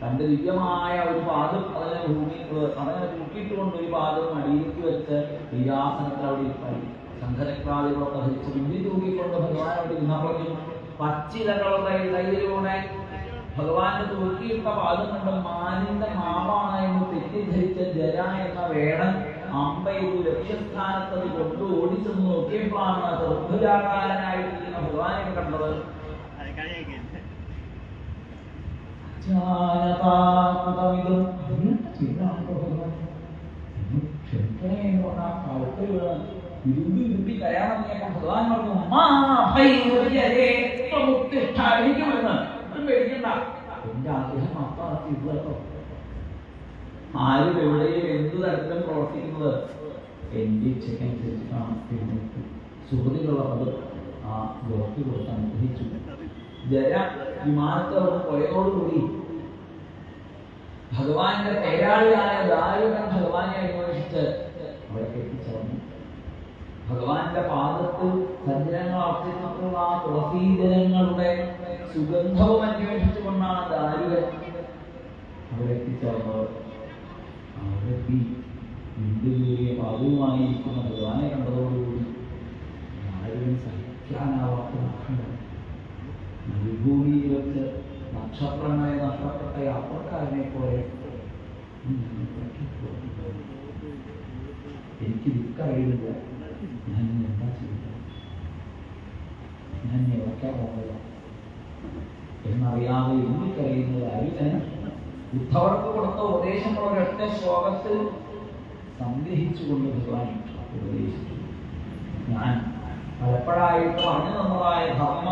തന്റെ ദിവ്യമായ ഒരു പാദം അതിനെ ഭൂമി അതിനെ തൂക്കിയിട്ടുകൊണ്ട് ഒരു പാദം അടിയിലേക്ക് വെച്ച് വിരാസനത്തിൽ അവിടെ ഇരിപ്പായി. ശങ്കരക്രാദികളൊക്കെ ധരിച്ച് മുന്നിൽ തൂക്കിക്കൊണ്ട് ഭഗവാൻ അവിടെ പറഞ്ഞു പച്ചിലകളുടെ ഇടയിലൂടെ ഭഗവാന്റെ തൂക്കിയിട്ട പാദം കണ്ട് മാനിന്റെ മാവാണ് എന്ന് തെറ്റിദ്ധരിച്ച ജര എന്ന വേടൻ അമ്പയിൽ ലക്ഷ്യസ്ഥാനത്ത് കൊണ്ട് ഓടിച്ചെന്ന് നോക്കിയപ്പോഴാണ് ദുർഭുജാകാരനായിരിക്കുന്ന ഭഗവാനെ കണ്ടത് ജാനതാകുതമിതും ചെയ്താണല്ലോ ഭഗവാൻ ക്ഷമിക്കണേ എന്ന് പറഞ്ഞ ആ കഴുത്തിൽ വീണ്. ഇരുമ്പി ഇരുമ്പി കരയാൻ തുടങ്ങിയപ്പോൾ ഭഗവാൻ പറഞ്ഞു "മാ ഭൈരവ്യരേ ത്വമുത്തിഷ്ഠ." എനിക്ക് വരുന്ന ഒന്നും പേടിക്കണ്ട. എന്റെ ആഗ്രഹം മാത്രമാണ് തീർത്തോ ആരും എവിടെയും എന്ത് തരത്തിലും പ്രവർത്തിക്കുന്നത് എന്റെ ഇച്ഛയ്ക്കനുസരിച്ചിട്ടാണ് എഴുന്നേറ്റ് സുഹൃത്തിലുള്ള പദം ആ ഗോപി കൊടുത്ത് അനുഗ്രഹിച്ചു. ജര വിമാനത്തിൽ അവിടെ പോയതോടുകൂടി ഭഗവാന്റെ പേരാളിയായ ദാരുകൻ ഭഗവാനെ അന്വേഷിച്ച് അവിടെ എത്തിച്ചേർന്നു ഭഗവാന്റെ പാദത്തിൽ സജ്ജനങ്ങൾ അർപ്പിച്ചിട്ടുള്ള ആ തുളസീജനങ്ങളുടെ സുഗന്ധവും അന്വേഷിച്ചുകൊണ്ടാണ് ദാരുകൻ അവിടെ എത്തിച്ചേർന്നത് അവിടെ എത്തി വീണ്ടുകേറിയ പാദവുമായിരിക്കുന്ന ഭഗവാനെ കണ്ടതോടുകൂടി ദാരുകൻ സഹിക്കാനാവാത്ത ദുഃഖം മരുഭൂമിയിൽ വെച്ച് നക്ഷത്രങ്ങളെ നഷ്ടപ്പെട്ട യാത്രക്കാരനെ പോലെ. എനിക്ക് ദുഃഖമായിരുന്നില്ല ഞാൻ എന്താ ചെയ്യുക? ഞാൻ എവിടേക്കാ പോകുക എന്നറിയാതെ എനിക്കറിയുന്നത് അരുതൻ ഉദ്ധവർക്ക് കൊടുത്ത ഉപദേശങ്ങൾ ഒരൊറ്റ ശ്ലോകത്തിൽ സംഗ്രഹിച്ചുകൊണ്ട് ഭഗവാൻ ഉപദേശിച്ചു. ഞാൻ പലപ്പോഴായിട്ട് പറഞ്ഞു തന്നതായ ധർമ്മ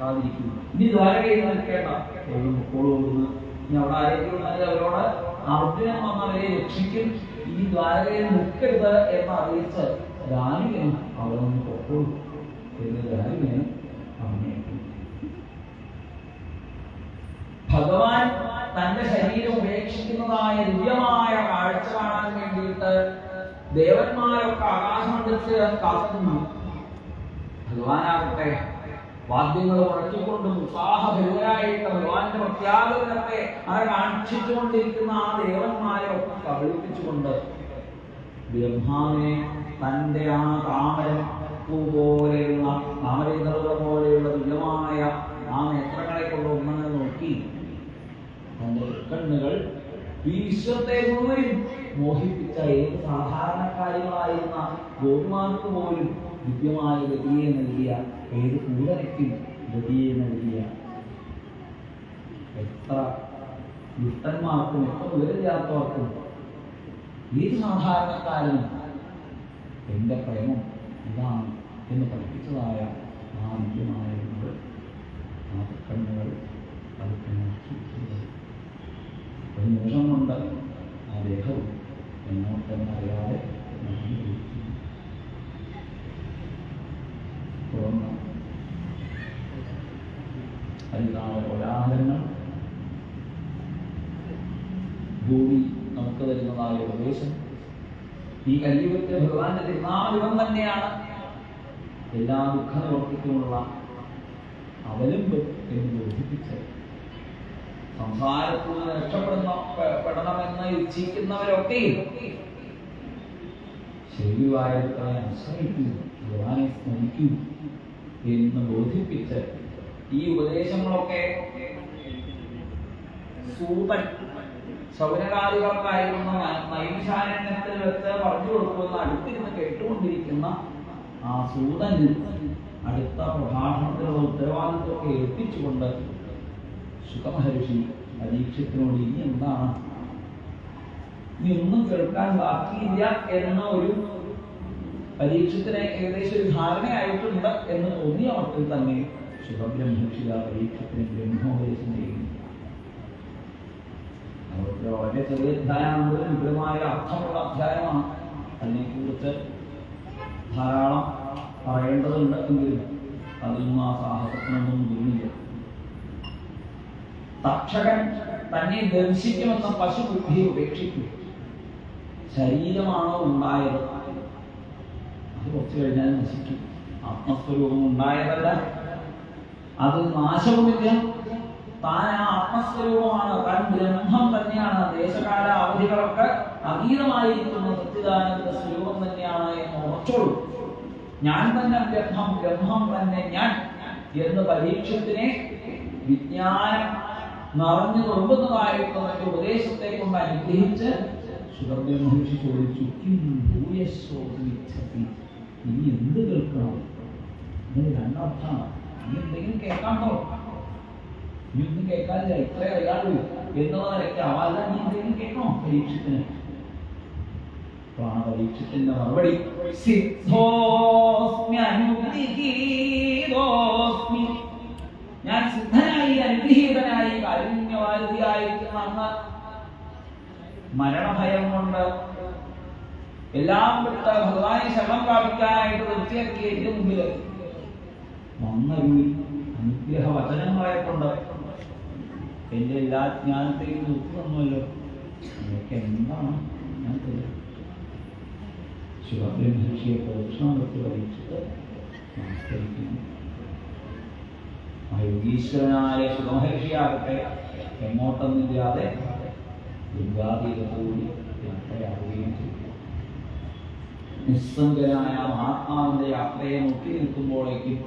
മറക്കാതിരിക്കുന്നു ഇനി ദ്വാരകയിൽ നിൽക്കേണ്ട എവിടെ മുക്കോളുകൊടുന്ന് ഇനി അവിടെ ആരെങ്കിലും അവരോട് അർജുനൻ വന്നവരെ രക്ഷിക്കും. ഈ ദ്വാരകയിൽ നിൽക്കരുത് എന്ന് അറിയിച്ച് രാനുവിനും അവിടെ നിന്ന് പൊക്കോളൂ. എന്ന് ഭഗവാൻ തന്റെ ശരീരം ഉപേക്ഷിക്കുന്നതായ ദിവ്യമായ കാഴ്ച കാണാൻ വേണ്ടിയിട്ട് ദേവന്മാരൊക്കെ ആകാശമണ്ഡലത്തിൽ കാത്തുന്നു ഭഗവാനാകട്ടെ. വാദ്യങ്ങൾ മുഴക്കിക്കൊണ്ട് ഉത്സാഹഭരിതരായിട്ട് ഭഗവാന്റെ പ്രത്യാഗമനത്തെ അവരെ കാണിച്ചുകൊണ്ടിരിക്കുന്ന ആ ദേവന്മാരെ ഒക്കെ കബളിപ്പിച്ചുകൊണ്ട് ബ്രഹ്മാവിനെ തന്റെ ആ താമരം പൂ പോലെയുള്ള താമരേന്ദ്രത പോലെയുള്ള തുല്യമായ ആ നേത്രങ്ങളെ കൊണ്ട് ഒന്നങ്ങനെ നോക്കി. തന്റെ കണ്ണുകൾ ഈശ്വരത്തെ മുഴുവനും മോഹിപ്പിച്ച ഏത് സാധാരണക്കാരികളായിരുന്ന ഗോപിമാർക്ക് പോലും ദിവ്യമായ ഗതിയെ നൽകിയ ഏത് കൂടരയ്ക്കും ഗതിയെ നൽകിയ എത്ര ദുഷ്ടന്മാർക്കും എത്ര ഉയരില്ലാത്തവർക്കും ഏത് സാധാരണക്കാരനും എന്റെ പ്രേമം ഇതാണ് എന്ന് പഠിപ്പിച്ചതായ ആ നിത്യമായ കണ്ണുകൾ അതൊക്കെ ഒരു നിമിഷം കൊണ്ട് ആ ദേഹവും എന്നോട്ടെന്ന് അറിയാതെ ഹരിനാമ കോലാഹലങ്ങൾ ഭൂമി നമുക്ക് തരുന്നതായ ഉപദേശം. ഈ കലിയുഗത്തെ ഭഗവാന്റെ തിരുനാമയുഗം തന്നെയാണ്. എല്ലാ ദുഃഖ നിവർത്തിക്കുമുള്ള അവലംബം എന്ന് ബോധിപ്പിച്ചത് സംസാരത്തിൽ നിന്ന് രക്ഷപ്പെടുന്ന പെടണമെന്ന് ഇച്ഛിക്കുന്നവരൊക്കെ ശരിവായ ആശ്രയിക്കുന്നു ഭഗവാനെ സ്മരിക്കൂ എന്ന് ബോധിപ്പിച്ച് ഈ ഉപദേശങ്ങളൊക്കെ സൂതൻ ശൗനകാലികൾക്കായിരുന്ന നൈമിഷാരണ്യത്തിൽ വെച്ച് പറഞ്ഞു കൊടുക്കുന്ന അടുത്തിരുന്ന് കേട്ടുകൊണ്ടിരിക്കുന്ന ആ സൂതൻ അടുത്ത പ്രഭാഷണത്തിലുള്ള ഉത്തരവാദിത്വമൊക്കെ ഏൽപ്പിച്ചുകൊണ്ട് സുഖമഹർഷി പരീക്ഷത്തിനോട് ഇനി എന്താണ്? ഇനി ഒന്നും കേൾക്കാൻ ബാക്കിയില്ല എന്ന ഒരു പരീക്ഷത്തിന് ഏകദേശം ഒരു ധാരണയായിട്ടുണ്ട് എന്ന് തോന്നിയ മട്ടിൽ തന്നെ സുഖബ്രഹ്മർഷിക പരീക്ഷത്തിന് ബ്രഹ്മോപദേശം ചെയ്യുന്നു അവർക്ക് വളരെ ചെറിയ അധ്യായമാണെങ്കിലും വിപുലമായ അർത്ഥമുള്ള അധ്യായമാണ്. അതിനെക്കുറിച്ച് ധാരാളം പറയേണ്ടതുണ്ട് എങ്കിലും അതൊന്നും ആ സാഹസത്തിനൊന്നും മുന്നില്ല തക്ഷകൻ തന്നെ ദർശിക്കുമെന്ന പശുബുദ്ധിയെ ഉപേക്ഷിക്കും. ശരീരമാണോ ഉണ്ടായത്? അത് കുറച്ച് കഴിഞ്ഞാൽ നശിക്കും ആത്മസ്വരൂപം ഉണ്ടായതല്ല. അത് നാശവുമില്ല. താൻ ആ ആത്മസ്വരൂപമാണ്. താൻ ബ്രഹ്മം തന്നെയാണ്. ദേശകാല അവധികളൊക്കെ അതീതമായിരിക്കുന്ന നിത്യദാനന്ദ സ്വരൂപം തന്നെയാണ് എന്ന് ഉറച്ചോളൂ. ഞാൻ തന്നെ ബ്രഹ്മം ബ്രഹ്മം തന്നെ ഞാൻ എന്ന് പരീക്ഷത്തിനെ വിജ്ഞാനം നിറഞ്ഞു തുറമ്പുന്നതായിട്ട് മറ്റു ഉപദേശത്തെ കൊണ്ട് അനുഗ്രഹിച്ച് സുഗന്ധ മഹർഷി ചോദിച്ചു? നീ എന്ത് കേൾക്കണം? അതിന് രണ്ടർത്ഥമാണ്. നീ എന്തെങ്കിലും കേൾക്കാണ്ടോ നീ ഒന്നും കേൾക്കാനില്ല. ഇത്രേ അറിയാളൂ എന്നുള്ള നിലയ്ക്ക് നീ എന്തെങ്കിലും കേൾക്കണോ? പരീക്ഷത്തിന്. പരീക്ഷത്തിന്റെ മറുപടി. ഞാൻ സിദ്ധനായി അനുഗ്രഹീതനായി കാരുണ്യവാരുതിയായിരിക്കുന്ന മരണഭയം കൊണ്ട് എല്ലാം വിട്ട് ഭഗവാനെ ശരണം പ്രാപിക്കാനായിട്ട് വൃത്തിയാക്കി എന്റെ മുമ്പിൽ വന്നൊരു അനുഗ്രഹ വചനങ്ങളെ കൊണ്ട് എന്റെ എല്ലാ ജ്ഞാനത്തെയും തന്നുമല്ലോ നിനക്ക് എന്താണ് ഞാൻ തരാം ശിവബ്രഹ്മർഷിയെ പ്രദക്ഷിണമൊക്കെ വഹിച്ചിട്ട് നമസ്കരിക്കുന്നു. ആ ശിവമഹർഷിയാകട്ടെ എങ്ങോട്ടൊന്നില്ലാതെ ദുർഗാതീരത്തോടി യാത്രയാവുകയും ചെയ്തു. നിസ്സംഗനായ മഹാത്മാവിന്റെ യാത്രയെ നോക്കി നിൽക്കുമ്പോഴേക്കും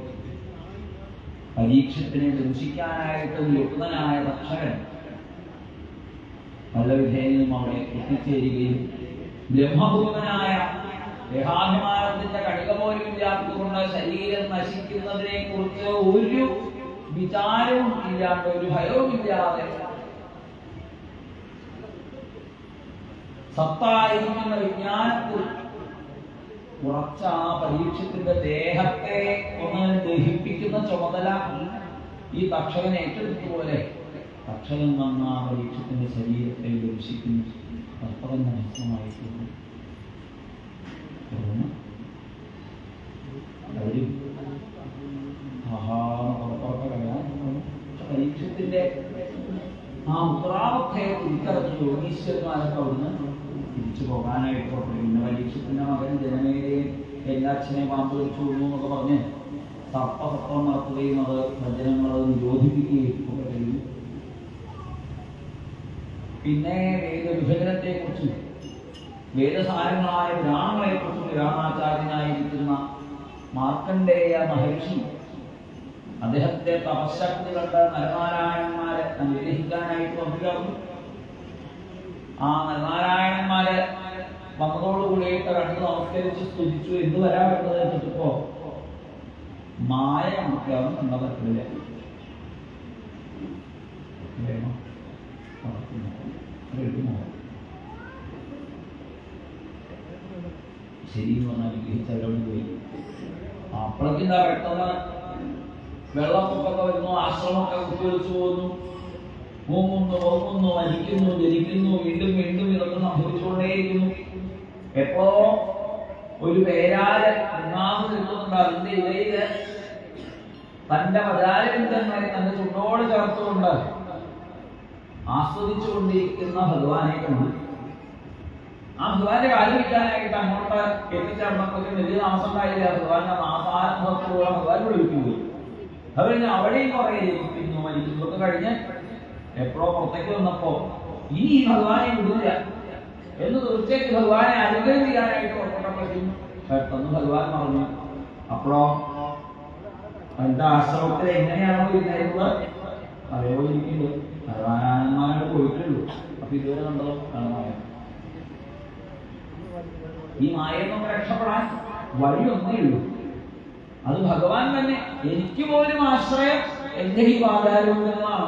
പരീക്ഷത്തിനെ ദംശിക്കാനായിട്ട് യുക്തനായ ഭക്ഷകൻ നല്ല വിധേയനും അവിടെ എത്തിച്ചേരുകയും ബ്രഹ്മഭൂതനായ ദേഹാഭിമാനത്തിന്റെ കണിക പോലും ഇല്ലാത്തതുകൊണ്ട് ശരീരം നശിക്കുന്നതിനെ കുറിച്ച് ഒരു വിചാരവും ഇല്ലാണ്ട് ഒരു ഭയവും ഇല്ലാതെ സത്തായിരിക്കുന്ന വിജ്ഞാനത്തിൽ ഉറച്ച ആ പരീക്ഷത്തിന്റെ ദേഹത്തെ ഒന്ന് ദഹിപ്പിക്കുന്ന ചുമതല ഈ തക്ഷകൻ ഏറ്റെടുത്തതുപോലെ തക്ഷകൻ വന്ന ആ പരീക്ഷത്തിന്റെ ശരീരത്തെ ദർശിക്കുന്നു പുറത്തൊക്കെ കഴിയാൻ പരീക്ഷത്തിന്റെ ആ യോഗീശ്വരന്മാരൊക്കെ അവിടുന്ന് തിരിച്ചു പോകാനായിട്ട് പിന്നെ പരീക്ഷത്തിന്റെ മകൻ ജനമേരെ എല്ലാ അച്ഛനെയും പാമ്പ് വെച്ചു വിടുന്നു എന്നൊക്കെ പറഞ്ഞ് സർപ്പസത്വം നടത്തുകയും അത് ഭജനങ്ങൾ നിരോധിപ്പിക്കുകയും ഒക്കെ ചെയ്തു. പിന്നെ വേദവിഭജനത്തെ കുറിച്ചും വേദസാരങ്ങളായ പുരാണങ്ങളെ കുറിച്ചും പുരാണാചാര്യനായിരിക്കുന്ന മാർക്കണ്ഡേയ മഹർഷി അദ്ദേഹത്തെ തപശക്തി കണ്ട നരനാരായണന്മാരെ അനുഗ്രഹിക്കാനായിട്ട് വന്നിരുന്നു. ആ നരനാരായണന്മാരെ വന്നതോടുകൂടിയിട്ട് കണ്ട് നമസ്കരിച്ച് സ്തുതിച്ചു. എന്ത് വരാൻ വേണ്ടത് എന്നിട്ടിപ്പോ മായ നമുക്കാവും നടക്കുന്നു. എടുക്കുമോ ശരി എന്ന് പറഞ്ഞാൽ വിഗ്രഹിച്ചവരോട് പോയി. അപ്പോഴേക്കും പെട്ടെന്ന് വെള്ളപ്പൊക്കൊക്കെ വരുന്നു ആശ്രമമൊക്കെ കുത്തിവെച്ചു പോകുന്നു. മൂങ്ങുന്നു ഓങ്ങുന്നു മരിക്കുന്നു ജനിക്കുന്നു വീണ്ടും വീണ്ടും ഇതൊക്കെ സംഭവിച്ചുകൊണ്ടേയിരിക്കുന്നു എപ്പോ ഒരു പേരാൽ ഒന്നാമത് കിട്ടുന്നുണ്ട് അതിന്റെ ഇടയിൽ തന്റെ വരാലിന്ദ്രന്മാരെ തന്റെ ചുണ്ടോട് ചേർത്തുകൊണ്ട് ആസ്വദിച്ചുകൊണ്ടിരിക്കുന്ന ഭഗവാനെ കണ്ടു ആ ഭഗവാന്റെ ആലോചിക്കാനായിട്ട് അങ്ങോട്ട് എത്തിച്ചേർന്നപ്പോഴും വലിയ താമസം ഉണ്ടായില്ല. ഭഗവാന്റെ മാസാനുഭവത്തിലുള്ള ഭഗവാൻ വിളിക്കുന്നു. അതുകഴിഞ്ഞ് അവിടെയും കുറെ ഇരിക്കുന്നു മരിക്കുന്നു. ഒക്കെ കഴിഞ്ഞ് എപ്പോഴോ പുറത്തേക്ക് വന്നപ്പോ ഇനി ഈ ഭഗവാനെ വിടില്ല എന്ന് തീർച്ചയായും ഭഗവാനെ അനുഗ്രഹം ചെയ്യാനായിട്ട് പുറപ്പെട്ടപ്പോഴേക്കും പെട്ടെന്ന് ഭഗവാൻ പറഞ്ഞു അപ്പോഴോ എന്റെ ആശ്രമത്തിൽ എങ്ങനെയാണോ ഇരുന്നത് അതേപോലെ ഇരിക്കുന്നത് ഭഗവാനന്മാരോട് പോയിട്ടുള്ളൂ. അപ്പൊ ഇതുവരെ കണ്ടതോ? കാണുമായ ഈ മായയിൽ നിന്ന് രക്ഷപ്പെടാൻ വഴിയൊന്നേ ഉള്ളൂ. അത് ഭഗവാൻ തന്നെ എനിക്ക് പോലും ആശ്രയം എന്റെ ഈ വാദാരൂപങ്ങളാണ്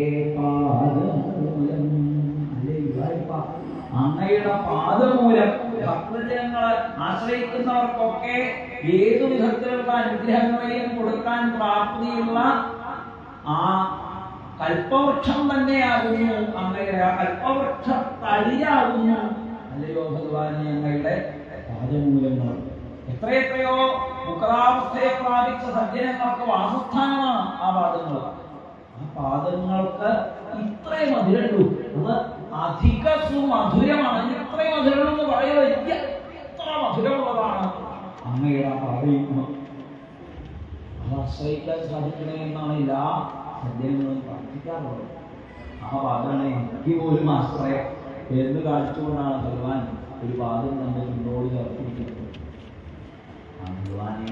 അങ്ങയുടെ പാദമൂലം ഭക്തജനങ്ങളെ ആശ്രയിക്കുന്നവർക്കൊക്കെ ഏതു വിധത്തിലുള്ള അനുഗ്രഹങ്ങളെയും കൊടുക്കാൻ പ്രാപ്തിയുള്ള ആ കൽപ്പവൃക്ഷം തന്നെയാകുന്നു അങ്ങയുടെ ആ കൽപ്പവൃക്ഷ തളിരാകുന്നു. അല്ലയോ ഭഗവാൻ ഞങ്ങളുടെ പാദമൂലങ്ങൾ. എത്രയെത്രയോ മുക്താവസ്ഥയെ പ്രാപിച്ച സജ്ജനങ്ങൾക്ക് വാസസ്ഥാനമാണ് ആ പാദങ്ങൾ. ആ പാദങ്ങൾക്ക് ഇത്രയും മധുരമുള്ളൂ അത് അധിക സുമധുരമാണ് എത്ര മധുരം മധുരമെന്ന് പറയുന്നത് എത്ര മധുരമുള്ളതാണ്. അങ്ങയുടെ പാദയും അത് ആശ്രയിക്കാൻ എന്നാണ് എല്ലാ സജ്ജനങ്ങളും പ്രാർത്ഥിക്കാറുള്ളത്. ആ പാദമാണ് എനിക്ക് പോലും ആശ്രയം. എന്ന് കാണിച്ചുകൊണ്ടാണ് ഭഗവാൻ ഒരു പാദം തന്നെ ചുണ്ടോട് ചേർത്തിരിക്കുന്നത് ആ ഭഗവാനെ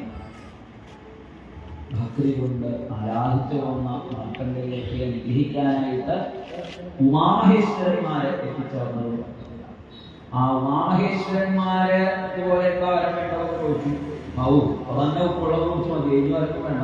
ഭക്തി കൊണ്ട് ആരാധിച്ചു വന്ന മാർക്കണ്ഡയിലേക്ക് അനുഗ്രഹിക്കാനായിട്ട് ഉമാമഹേശ്വരന്മാരെ എത്തിച്ചേർന്നത്. ആ ഉമാമഹേശ്വരന്മാരെ എന്താ വരം വേണ്ടതെന്ന് ചോദിച്ചു ഔ അതന്നെ ഉപ്പുള്ളത് കുറിച്ച് മതി ഇനി വരക്കും വേണ്ട.